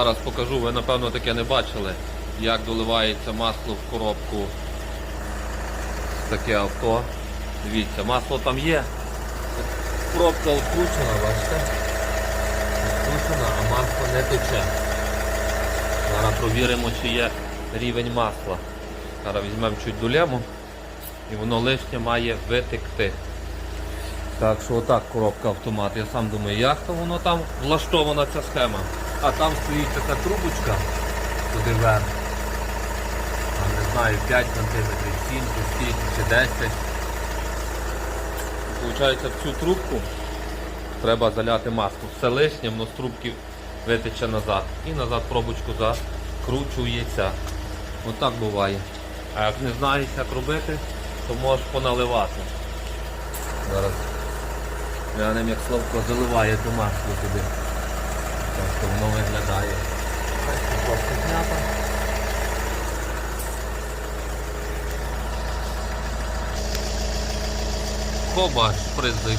Зараз покажу, ви напевно таке не бачили, як доливається масло в коробку. Таке авто. Дивіться, масло там є. Коробка відкручена, бачите? Відкручена, а масло не тече. Зараз провіримо, чи є рівень масла. Зараз візьмемо чуть долємо і воно лишнє має витекти. Так що отак коробка автомат. Я сам думаю, як то воно там влаштована ця схема. А там стоїть така трубочка туди вверх. Не знаю, 5 см, 7 чи скільки, чи 10. Получається, в цю трубку треба заляти масло. Все лишнє, воно з трубки витече назад. І назад пробочку закручується. Отак буває. А як не знаєш, як робити, то можеш поналивати. Зараз глянемо, як Славко заливає ту масло туди. daje. Właśnie gniata. Chłopak, prędzej.